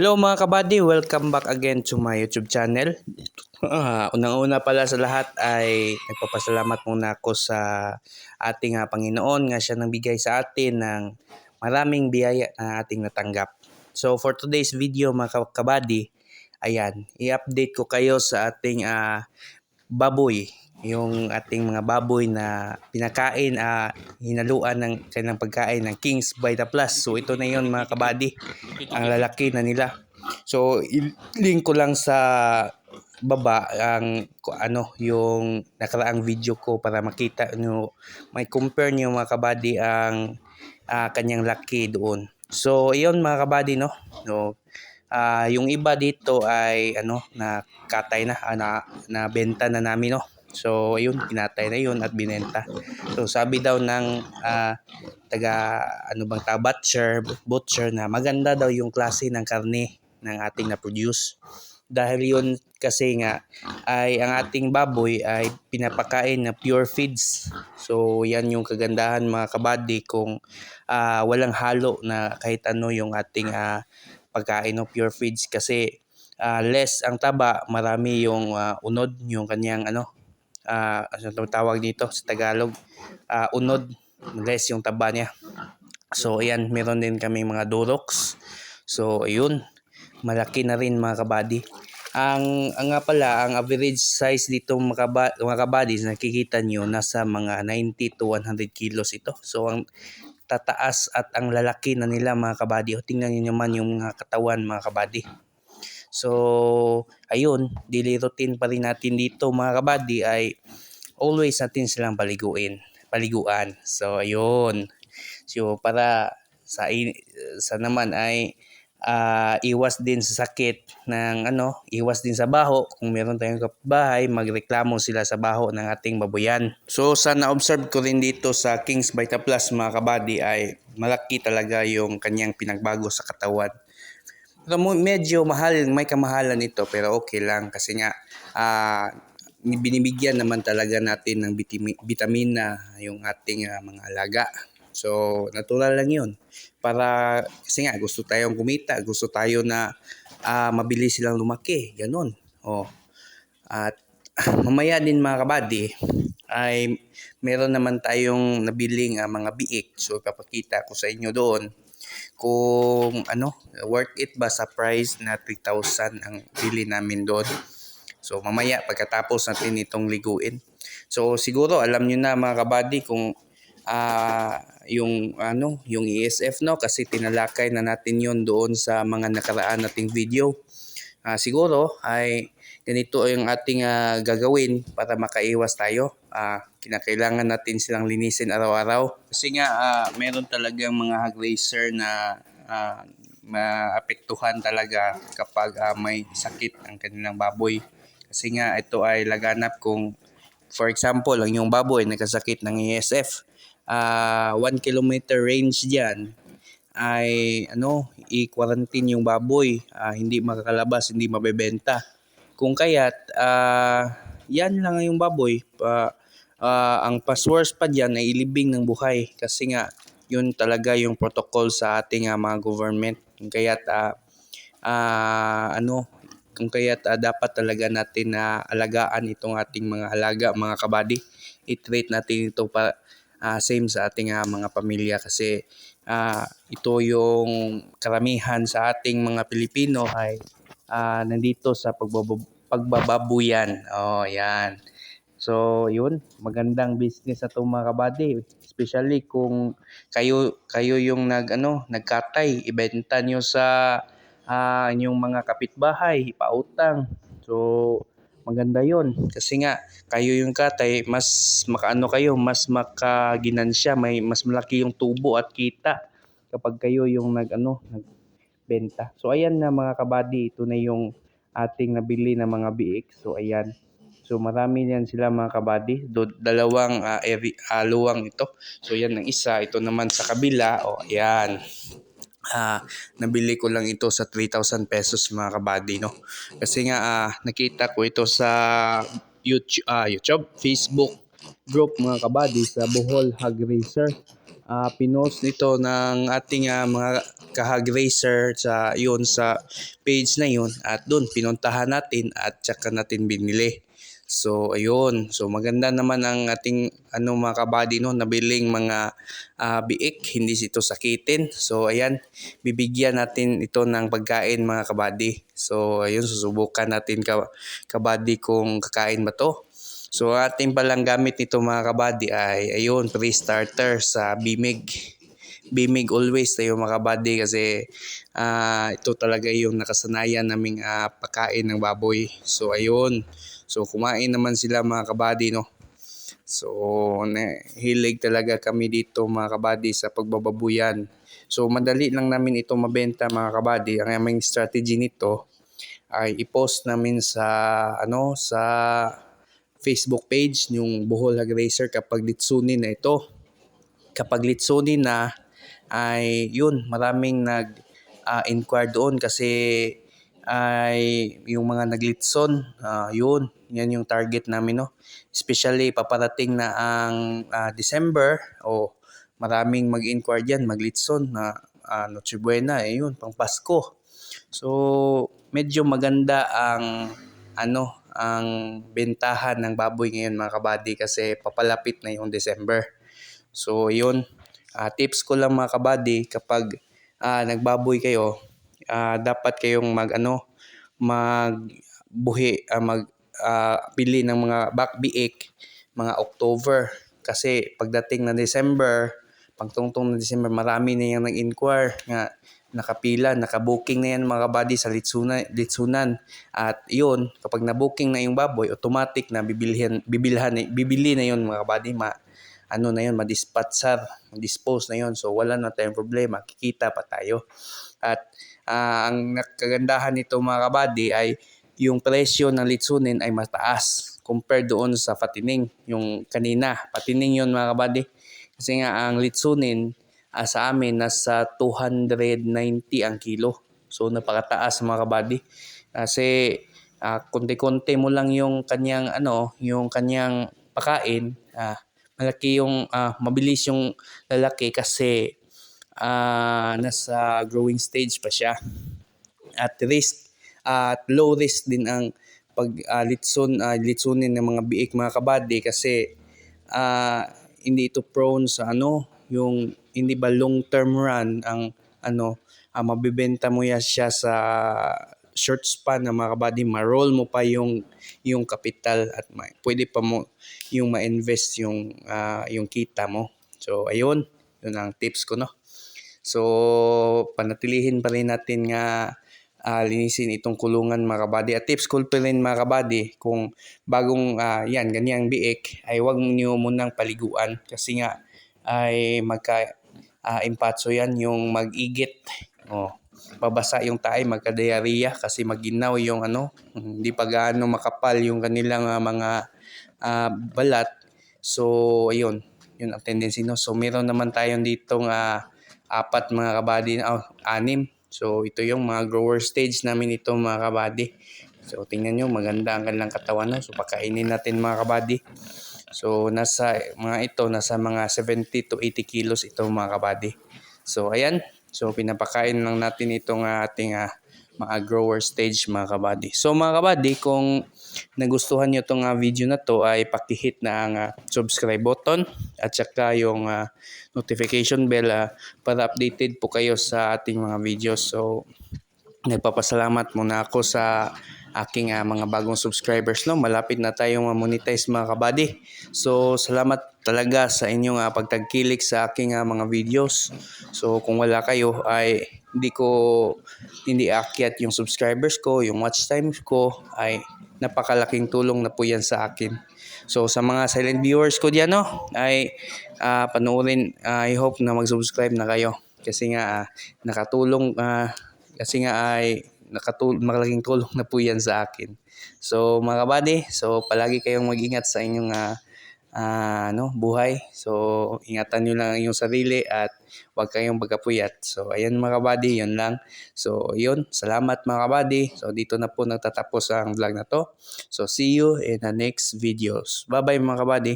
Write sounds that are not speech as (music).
Hello mga kabady, welcome back again to my YouTube channel. Ah, Unang-una pala sa lahat ay nagpapasalamat muna ako sa ating ah, Panginoon nga siya nang bigay sa atin ng maraming biyaya na ating natanggap. So for today's video mga ka- kabady, ayan, i-update ko kayo sa ating ah, baboy. Yung ating mga baboy na pinakain, ah, hinaluan ng kanilang pagkain ng Kings the Plus. So ito na yon mga kabady ang lalaki na nila. So, i-link ko lang sa baba ang ano yung nakaraang video ko para makita nyo may compare nyo mga kabady ang ah, kanyang laki doon. So, iyon mga kabady no. No. ah yung iba dito ay ano na katay na na, na benta na namin no. So, ayun, kinatay na yun at binenta. So, sabi daw ng ah, taga ano bang ta butcher butcher na maganda daw yung klase ng karne ng ating na produce dahil yun kasi nga ay ang ating baboy ay pinapakain na pure feeds. So yan yung kagandahan mga kabady kung ah, walang halo na kahit ano yung ating ah, pagkain no pure feeds. Kasi ah, less ang taba marami yung ah, unod yung kanyang ano ah ano tawag dito sa Tagalog ah, unod less yung taba niya. So ayan, meron din kami mga duroks. So ayun, malaki na rin mga kabady. Ang, ang nga pala, ang average size dito mga, mga kabadys, nakikita nyo, nasa mga 90 to 100 kilos ito. So ang tataas at ang lalaki na nila mga kabady. O tingnan nyo naman yung mga katawan mga kabady. So, ayun, daily routine pa rin natin dito mga kabady ay always natin silang paliguin, paliguan. So, ayun. So, para sa, sa naman ay ah, iwas din sa sakit ng ano, iwas din sa baho. Kung meron tayong kapitbahay, magreklamo sila sa baho ng ating baboyan. So, sa na-observe ko rin dito sa Kings Vita Plus mga kabady ay malaki talaga yung kanyang pinagbago sa katawan. Medyo mahal, may kamahalan ito pero okay lang kasi nga ah, binibigyan naman talaga natin ng vitamina yung ating ah, mga alaga. So, natural lang yun. Para, kasi nga, gusto tayong kumita. Gusto tayo na ah, mabilis silang lumaki. Ganon. Oh. At (laughs) mamaya din mga kabady, ay meron naman tayong nabiling ah, mga biik. So, ipapakita ko sa inyo doon kung ano, worth it ba sa price na 3,000 ang bili namin doon. So mamaya pagkatapos natin itong liguin. So siguro alam niyo na mga kabady kung ah yung ano, yung ESF no kasi tinalakay na natin 'yon doon sa mga nakaraan nating video. Ah siguro ay ganito yung ating ah, gagawin para makaiwas tayo. Ah kinakailangan natin silang linisin araw-araw kasi nga ah, meron talagang mga hog racer na ah, maapektuhan talaga kapag ah, may sakit ang kanilang baboy. Kasi nga ito ay laganap kung for example ang yung baboy nagkasakit ng ESF ah 1 kilometer range diyan ay ano i-quarantine yung baboy ah, hindi makakalabas hindi mabebenta kung kaya't ah, yan lang yung baboy pa ah, ang passwords pa diyan ay ilibing ng buhay. Kasi nga yun talaga yung protocol sa ating ah, mga government. Kung kaya't ah, ah, ano kung kaya't ah, dapat talaga natin na alagaan itong ating mga alaga, mga kabady. I-treat natin ito pa ah, same sa ating ah, mga pamilya. Kasi ah, ito yung karamihan sa ating mga Pilipino ay ah, nandito sa pagbabab- pagbababuyan. Oh, yan. So, yun, magandang business na itong mga kabady. Especially kung kayo kayo yung nag ano, nagkatay, ibenta nyo sa ah inyong mga kapitbahay, pautang. So, maganda yon kasi nga kayo yung katay, mas makaano kayo, mas makaginansya, may mas malaki yung tubo at kita kapag kayo yung nag ano, nagbenta. So ayan na mga kabady, ito na yung ating nabili na mga biik. So ayan. So marami yan sila mga kabady. Do, dalawang ah, eri, ah, luwang ito. So yan ang isa. Ito naman sa kabila. O ayan. Ah, nabili ko lang ito sa 3,000 pesos mga kabady no. Kasi nga ah, nakita ko ito sa YouTube, ah, YouTube, Facebook group mga kabady sa Bohol Hog Racer. ah, pinost nito ng ating ah, mga kahag racer sa yun sa page na yun at doon pinuntahan natin at tsaka natin binili. So ayun, so maganda naman ang ating ano mga kabady no, nabiling mga ah, biik, hindi ito sakitin. So ayan, bibigyan natin ito ng pagkain mga kabady. So ayun, susubukan natin ka, kabady kung kakain ba to. So ating palang gamit nito mga kabady ay ayun, pre-starter sa Bimig. Bimig always tayo mga kabady kasi ah, ito talaga yung nakasanayan naming ah, pagkain ng baboy. So ayun, so kumain naman sila mga kabady no. So hilig talaga kami dito mga kabady sa pagbababuyan. So madali lang namin ito mabenta mga kabady. Ang aming strategy nito ay i-post namin sa ano sa Facebook page yung Bohol Hag Racer kapag litsunin na ito. Kapag litsunin na ay yun maraming nag ah, doon kasi ay yung mga naglitson ah, yun yan yung target namin no? Especially paparating na ang ah, December o maraming mag-inquire diyan maglitson na uh, Noche Buena eh yun pang Pasko. So medyo maganda ang ano ang bentahan ng baboy ngayon mga kabady kasi papalapit na yung December. So yun Ah, tips ko lang mga kabady kapag ah, nagbaboy kayo ah, dapat kayong mag ano magbuhi ah, mag ah, pili ng mga backbiik mga October kasi pagdating ng December pagtungtong ng December marami na yung nag-inquire nga nakapila, nakabooking na yan mga kabady sa litsunan, litsunan. At yun, kapag na-booking na yung baboy, automatic na bibilhan, bibilhan, bibili na yun mga kabady. Ma, ano na yun, madispatchar, dispose na yun. So wala na tayong problema, kikita pa tayo. At ah, ang nakagandahan nito mga kabady ay yung presyo ng litsunin ay mataas compared doon sa patining, yung kanina. Patining yun mga kabady. Kasi nga ang litsunin ah, sa amin nasa 290 ang kilo. So napakataas mga kabady. Kasi ah, konti-konti mo lang yung kanyang ano, yung kanyang pakain, ah, malaki yung ah, mabilis yung lalaki kasi ah, nasa growing stage pa siya. At risk at low risk din ang pag ah, litson ah, litsunin ng mga biik mga kabady kasi ah, hindi ito prone sa ano yung hindi ba long term run ang ano ah, mabibenta mo ya siya sa short span na mga kabady ma-roll mo pa yung yung kapital at ma- pwede pa mo yung ma-invest yung ah, yung kita mo so ayun yun ang tips ko no so panatilihin pa rin natin nga ah, linisin itong kulungan mga kabady. At tips ko pa rin mga kabady, kung bagong ah, yan, ganyang biik, ay huwag niyo munang paliguan kasi nga ay magka ah, impatso yan yung mag-igit. Oh, babasa yung tae, magka-diarrhea kasi maginaw yung ano, hindi pa gaano makapal yung kanilang ah, mga ah, balat. So, ayun, yun ang tendency no. So, meron naman tayong ditong ah, apat mga kabady, oh, anim. So, ito yung mga grower stage namin ito mga kabady. So, tingnan nyo, maganda ang kanilang katawan. No? So, pakainin natin mga kabady. So, nasa mga ito, nasa mga 70 to 80 kilos ito mga kabady. So, ayan. So, pinapakain lang natin itong ating ah, mga grower stage mga kabady. So, mga kabady, kung nagustuhan nyo itong ah, video na to ay pakihit na ang ah, subscribe button at saka yung ah, notification bell ah, para updated po kayo sa ating mga videos. So, nagpapasalamat muna ako sa aking ah, mga bagong subscribers no? Malapit na tayong ma-monetize mga kabady. So salamat talaga sa inyong ah, pagtagkilik sa aking ah, mga videos. So kung wala kayo ay hindi ko hindi akyat yung subscribers ko yung watch time ko ay napakalaking tulong na po yan sa akin. So sa mga silent viewers ko diyan no? Ay ah, panoorin ah, I hope na mag-subscribe na kayo. Kasi nga ah, nakatulong ah, kasi nga ay nakatul malaking tulong na po yan sa akin. So mga kabady, so palagi kayong mag-ingat sa inyong ah, ah, ano, buhay. So ingatan nyo lang ang inyong sarili at huwag kayong pagkapuyat. So ayan mga kabady, yun lang. So yun, salamat mga kabady. So dito na po nagtatapos ang vlog na to. So see you in the next videos. Bye bye mga kabady.